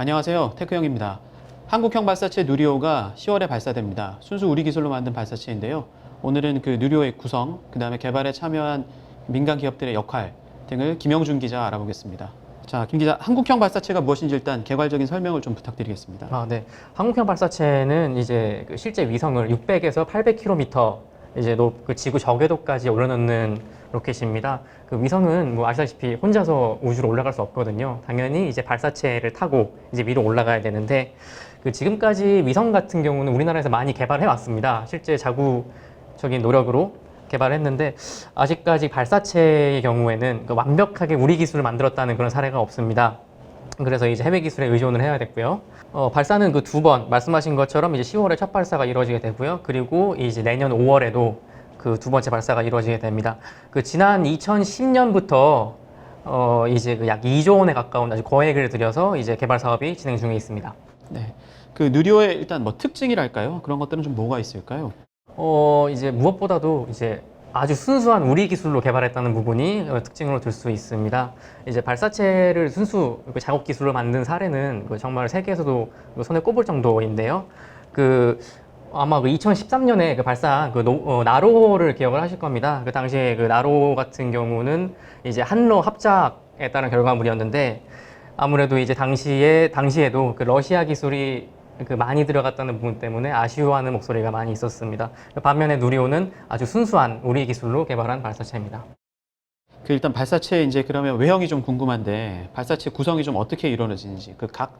안녕하세요. 테크형입니다. 한국형 발사체 누리호가 10월에 발사됩니다. 순수 우리 기술로 만든 발사체인데요. 오늘은 그 누리호의 구성, 그 다음에 개발에 참여한 민간 기업들의 역할 등을 김영준 기자 알아보겠습니다. 자, 김 기자, 한국형 발사체가 무엇인지 일단 개괄적인 설명을 좀 부탁드리겠습니다. 아, 네. 한국형 발사체는 이제 그 실제 위성을 600에서 800km 이제 높, 그 지구 저궤도까지 올려놓는 로켓입니다. 그 위성은 뭐 아시다시피 혼자서 우주로 올라갈 수 없거든요. 당연히 이제 발사체를 타고 이제 위로 올라가야 되는데 그 지금까지 위성 같은 경우는 우리나라에서 많이 개발해 왔습니다. 실제 자구적인 노력으로 개발했는데 아직까지 발사체의 경우에는 그 완벽하게 우리 기술을 만들었다는 그런 사례가 없습니다. 그래서 이제 해외 기술에 의존을 해야 됐고요. 어, 발사는 그 두 번 말씀하신 것처럼 이제 10월에 첫 발사가 이루어지게 되고요. 그리고 이제 내년 5월에도 그 두 번째 발사가 이루어지게 됩니다. 그 지난 2010년부터 어, 이제 그 약 2조 원에 가까운 아주 거액을 들여서 이제 개발 사업이 진행 중에 있습니다. 네. 그 누리호의 일단 뭐 특징이랄까요? 그런 것들은 좀 뭐가 있을까요? 어, 이제 무엇보다도 이제 아주 순수한 우리 기술로 개발했다는 부분이 어, 특징으로 들 수 있습니다. 이제 발사체를 순수 그 작업 기술로 만든 사례는 그 정말 세계에서도 그 손에 꼽을 정도인데요. 그 아마 그 2013년에 그 발사한 그 노- 어, 나로를 기억을 하실 겁니다. 그 당시에 그 나로 같은 경우는 이제 한러 합작에 따른 결과물이었는데 아무래도 이제 당시에 당시에도 그 러시아 기술이 그 많이 들어갔다는 부분 때문에 아쉬워하는 목소리가 많이 있었습니다. 반면에 누리호는 아주 순수한 우리 기술로 개발한 발사체입니다. 그 일단 발사체 이제 그러면 외형이 좀 궁금한데 발사체 구성이 좀 어떻게 이루어지는지 그 각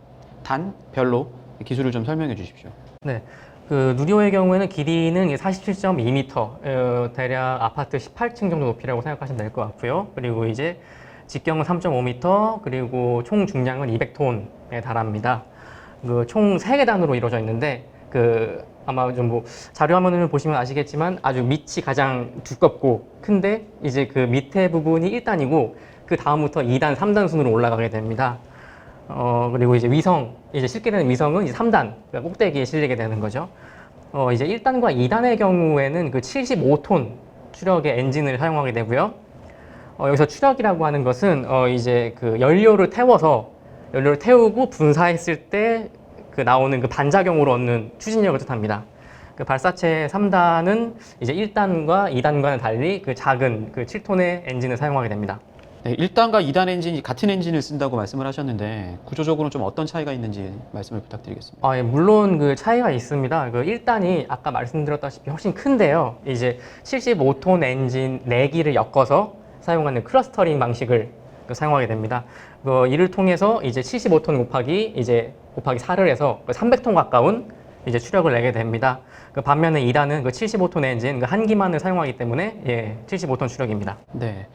단 별로 기술을 좀 설명해 주십시오. 네. 그 누리호의 경우에는 길이는 47.2m, 어, 대략 아파트 18층 정도 높이라고 생각하시면 될 것 같고요. 그리고 이제 직경은 3.5m, 그리고 총 중량은 200톤에 달합니다. 그총 3계단으로 이루어져 있는데 그 아마 좀 뭐 자료 화면을 보시면 아시겠지만 아주 밑이 가장 두껍고 큰데 이제 그 밑에 부분이 1단이고 그 다음부터 2단, 3단 순으로 올라가게 됩니다. 어, 그리고 이제 위성, 이제 실게 되는 위성은 이제 3단, 그러니까 꼭대기에 실리게 되는 거죠. 어, 이제 1단과 2단의 경우에는 그 75톤 추력의 엔진을 사용하게 되고요. 어, 여기서 추력이라고 하는 것은 어, 이제 그 연료를 태워서 연료를 태우고 분사했을 때 그 나오는 그 반작용으로 얻는 추진력을 뜻합니다. 그 발사체 3단은 이제 1단과 2단과는 달리 그 작은 그 7톤의 엔진을 사용하게 됩니다. 네, 1단과 2단 엔진이 같은 엔진을 쓴다고 말씀을 하셨는데 구조적으로는 좀 어떤 차이가 있는지 말씀을 부탁드리겠습니다. 아, 예, 물론 그 차이가 있습니다. 그 1단이 아까 말씀드렸다시피 훨씬 큰데요. 이제 75톤 엔진 4기를 엮어서 사용하는 클러스터링 방식을 그 사용하게 됩니다. 그 이를 통해서 이제 75톤 곱하기 이제 곱하기 4를 해서 그 300톤 가까운 이제 추력을 내게 됩니다. 그 반면에 2단은 그 75톤 엔진 그 한 기만을 사용하기 때문에 예, 75톤 추력입니다. 네.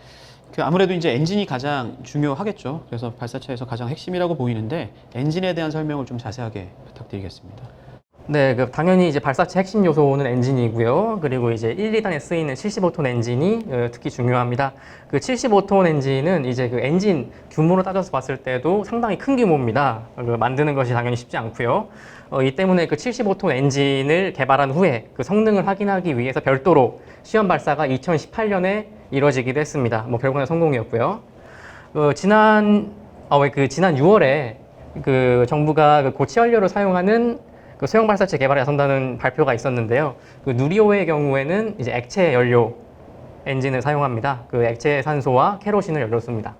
그 아무래도 이제 엔진이 가장 중요하겠죠. 그래서 발사체에서 가장 핵심이라고 보이는데 엔진에 대한 설명을 좀 자세하게 부탁드리겠습니다. 네, 그 당연히 이제 발사체 핵심 요소는 엔진이고요. 그리고 이제 1, 2단에 쓰이는 75톤 엔진이 어, 특히 중요합니다. 그 75톤 엔진은 이제 그 엔진 규모로 따져서 봤을 때도 상당히 큰 규모입니다. 그 만드는 것이 당연히 쉽지 않고요. 어, 이 때문에 그 75톤 엔진을 개발한 후에 그 성능을 확인하기 위해서 별도로 시험 발사가 2018년에 이루어지기도 했습니다. 뭐 결과는 성공이었고요. 어, 지난 아, 왜그 지난 6월에 그 정부가 그 고체 연료를 사용하는 그 소형 발사체 개발에 나선다는 발표가 있었는데요. 그 누리호의 경우에는 이제 액체 연료 엔진을 사용합니다. 그 액체 산소와 케로신을 연료로 씁니다.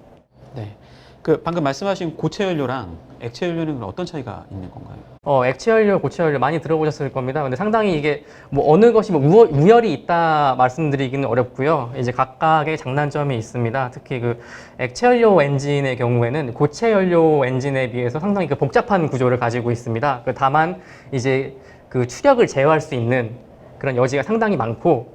네. 그 방금 말씀하신 고체 연료랑 액체 연료는 어떤 차이가 있는 건가요? 어, 액체 연료, 고체 연료 많이 들어보셨을 겁니다. 근데 상당히 이게 뭐 어느 것이 뭐 우월, 우열이 있다 말씀드리기는 어렵고요. 이제 각각의 장단점이 있습니다. 특히 그 액체 연료 엔진의 경우에는 고체 연료 엔진에 비해서 상당히 그 복잡한 구조를 가지고 있습니다. 그 다만 이제 그 추력을 제어할 수 있는 그런 여지가 상당히 많고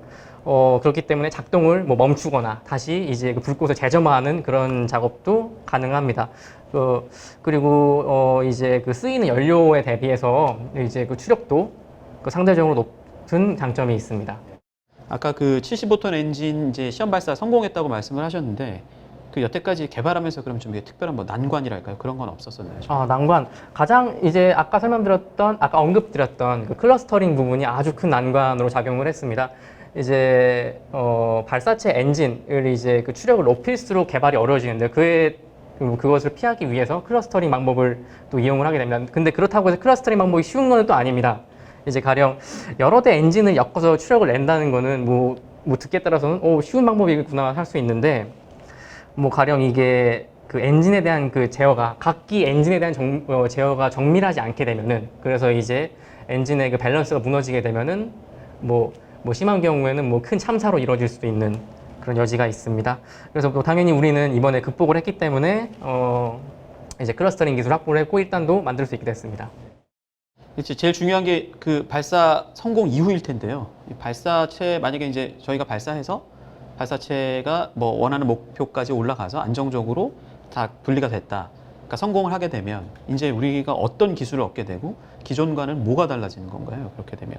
어, 그렇기 때문에 작동을 뭐 멈추거나 다시 이제 그 불꽃을 재점화하는 그런 작업도 가능합니다. 그, 그리고 어, 이제 그 쓰이는 연료에 대비해서 이제 그 추력도 그 상대적으로 높은 장점이 있습니다. 아까 그 75톤 엔진 이제 시험 발사 성공했다고 말씀을 하셨는데 그 여태까지 개발하면서 그럼 좀 이게 특별한 뭐 난관이랄까요? 그런 건 없었었나요? 아, 난관. 가장 이제 아까 설명드렸던, 아까 언급드렸던 그 클러스터링 부분이 아주 큰 난관으로 작용을 했습니다. 이제, 어, 발사체 엔진을 이제 그 추력을 높일수록 개발이 어려워지는데 그에 그리고 그것을 피하기 위해서 클러스터링 방법을 또 이용을 하게 됩니다. 근데 그렇다고 해서 클러스터링 방법이 쉬운 건또 아닙니다. 이제 가령 여러 대 엔진을 엮어서 추력을 낸다는 거는 뭐, 뭐 듣기에 따라서는 오, 쉬운 방법이구나 할 수 있는데 뭐 가령 이게 그 엔진에 대한 그 제어가 각기 엔진에 대한 정, 어, 제어가 정밀하지 않게 되면은 그래서 이제 엔진의 그 밸런스가 무너지게 되면은 뭐, 뭐 심한 경우에는 뭐 큰 참사로 이루어질 수도 있는 그런 여지가 있습니다. 그래서 또 당연히 우리는 이번에 극복을 했기 때문에 어 이제 클러스터링 기술 확보를 했고 1단도 만들 수 있게 됐습니다. 그렇지. 제일 중요한 게 그 발사 성공 이후일 텐데요. 이 발사체 만약에 이제 저희가 발사해서 발사체가 뭐 원하는 목표까지 올라가서 안정적으로 다 분리가 됐다. 그러니까 성공을 하게 되면 이제 우리가 어떤 기술을 얻게 되고 기존과는 뭐가 달라지는 건가요? 그렇게 되면.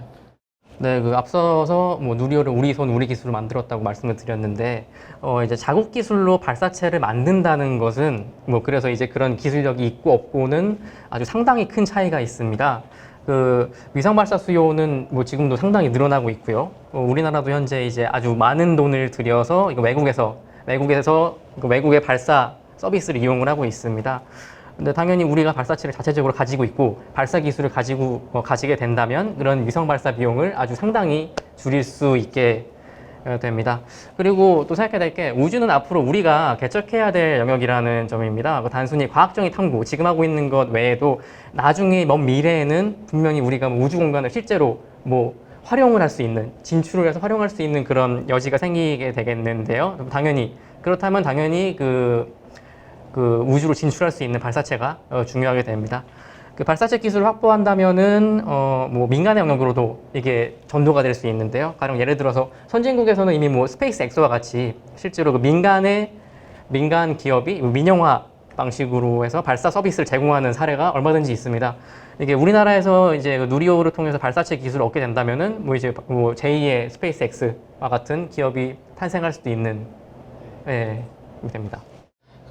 네, 그 앞서서 뭐 누리호를 우리 손 우리 기술로 만들었다고 말씀을 드렸는데 어 이제 자국 기술로 발사체를 만든다는 것은 뭐 그래서 이제 그런 기술력이 있고 없고는 아주 상당히 큰 차이가 있습니다. 그 위성 발사 수요는 뭐 지금도 상당히 늘어나고 있고요. 어, 우리나라도 현재 이제 아주 많은 돈을 들여서 이거 외국에서 외국에서 그 외국의 발사 서비스를 이용을 하고 있습니다. 근데 당연히 우리가 발사체를 자체적으로 가지고 있고 발사 기술을 가지고 어, 가지게 된다면 그런 위성 발사 비용을 아주 상당히 줄일 수 있게 어, 됩니다. 그리고 또 생각해야 될 게 우주는 앞으로 우리가 개척해야 될 영역이라는 점입니다. 그 단순히 과학적인 탐구, 지금 하고 있는 것 외에도 나중에 먼 미래에는 분명히 우리가 뭐 우주 공간을 실제로 뭐 활용을 할 수 있는, 진출을 해서 활용할 수 있는 그런 여지가 생기게 되겠는데요. 당연히 그렇다면 당연히 그 그 우주로 진출할 수 있는 발사체가 어, 중요하게 됩니다. 그 발사체 기술을 확보한다면은 어, 뭐 민간의 영역으로도 이게 전도가 될 수 있는데요. 가령 예를 들어서 선진국에서는 이미 뭐 스페이스 엑소와 같이 실제로 그 민간의 민간 기업이 민영화 방식으로 해서 발사 서비스를 제공하는 사례가 얼마든지 있습니다. 이게 우리나라에서 이제 그 누리호를 통해서 발사체 기술을 얻게 된다면은 뭐 이제 뭐 제2의 스페이스 X와 같은 기업이 탄생할 수도 있는 예, 됩니다.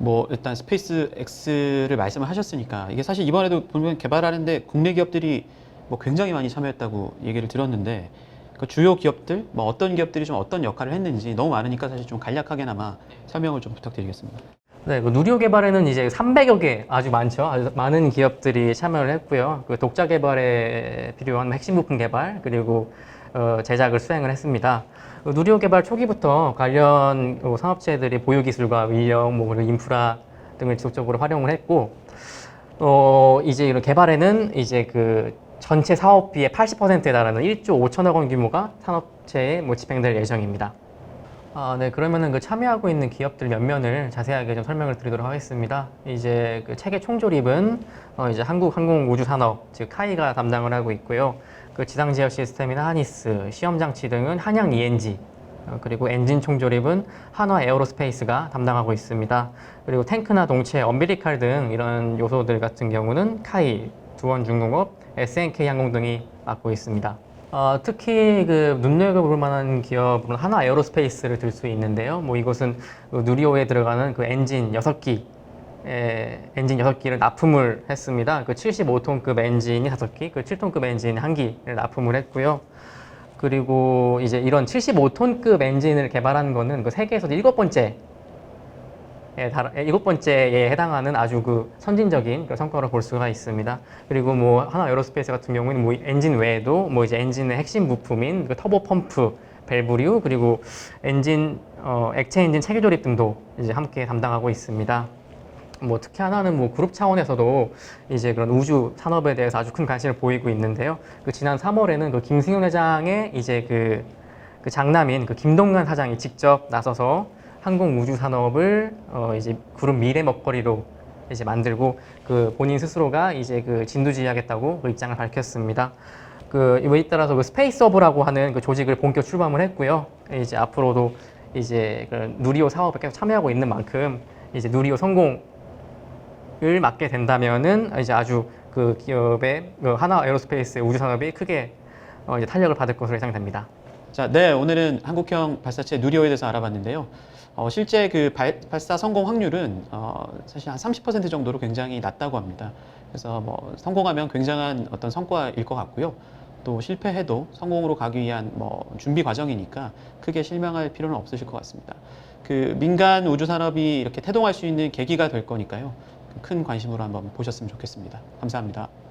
뭐 일단 스페이스 X를 말씀을 하셨으니까 이게 사실 이번에도 보면 개발하는데 국내 기업들이 뭐 굉장히 많이 참여했다고 얘기를 들었는데 그 주요 기업들 뭐 어떤 기업들이 좀 어떤 역할을 했는지 너무 많으니까 사실 좀 간략하게나마 설명을 좀 부탁드리겠습니다. 네, 그 누리호 개발에는 이제 300여 개 아주 많죠. 아주 많은 기업들이 참여를 했고요. 그 독자 개발에 필요한 핵심 부품 개발 그리고 어, 제작을 수행을 했습니다. 그 누리호 개발 초기부터 관련 어, 산업체들이 보유 기술과 인력, 뭐 그리고 인프라 등을 지속적으로 활용을 했고, 어, 이제 이런 개발에는 이제 그 전체 사업비의 80%에 달하는 1조 5천억 원 규모가 산업체에 뭐 집행될 예정입니다. 아, 네. 그러면은 그 참여하고 있는 기업들 몇 면을 자세하게 좀 설명을 드리도록 하겠습니다. 이제 그 체계 총조립은 어, 이제 한국항공우주산업, 즉 카이가 담당을 하고 있고요. 그 지상 제어 시스템인 하니스, 시험 장치 등은 한양 ENG, 어, 그리고 엔진 총조립은 한화 에어로스페이스가 담당하고 있습니다. 그리고 탱크나 동체, 엄비리칼 등 이런 요소들 같은 경우는 카이, 두원중공업, SNK 항공 등이 맡고 있습니다. 어, 특히 그 눈여겨볼 만한 기업은 하나 에어로스페이스를 들 수 있는데요. 뭐 이것은 그 누리호에 들어가는 그 엔진 6기, 에, 엔진 6기를 납품을 했습니다. 그 75톤급 엔진이 5기, 그 7톤급 엔진 1기를 납품을 했고요. 그리고 이제 이런 75톤급 엔진을 개발한 거는 그 세계에서도 일곱 번째 예, 달- 예, 일곱 번째에 해당하는 아주 그 선진적인 그 성과로 볼 수가 있습니다. 그리고 뭐 하나 에어로스페이스 같은 경우는 뭐 엔진 외에도 뭐 이제 엔진의 핵심 부품인 그 터보 펌프, 밸브류 그리고 엔진 어, 액체 엔진 체계 조립 등도 이제 함께 담당하고 있습니다. 뭐 특히 하나는 뭐 그룹 차원에서도 이제 그런 우주 산업에 대해서 아주 큰 관심을 보이고 있는데요. 그 지난 3월에는 그 김승현 회장의 이제 그, 그 장남인 그 김동관 사장이 직접 나서서 항공 우주 산업을 어 이제 그룹 미래 먹거리로 이제 만들고 그 본인 스스로가 이제 그 진두지휘하겠다고 그 입장을 밝혔습니다. 그 이에 따라서 그 스페이스업이라고 하는 그 조직을 본격 출범을 했고요. 이제 앞으로도 이제 그 누리호 사업에 계속 참여하고 있는 만큼 이제 누리호 성공 을 맡게 된다면은 이제 아주 그 기업의 그 하나 에어로스페이스의 우주 산업이 크게 어 이제 탄력을 받을 것으로 예상됩니다. 자, 네, 오늘은 한국형 발사체 누리호에 대해서 알아봤는데요. 어, 실제 그 발, 발사 성공 확률은 어, 사실 한 30% 정도로 굉장히 낮다고 합니다. 그래서 뭐 성공하면 굉장한 어떤 성과일 것 같고요. 또 실패해도 성공으로 가기 위한 뭐 준비 과정이니까 크게 실망할 필요는 없으실 것 같습니다. 그 민간 우주 산업이 이렇게 태동할 수 있는 계기가 될 거니까요. 큰 관심으로 한번 보셨으면 좋겠습니다. 감사합니다.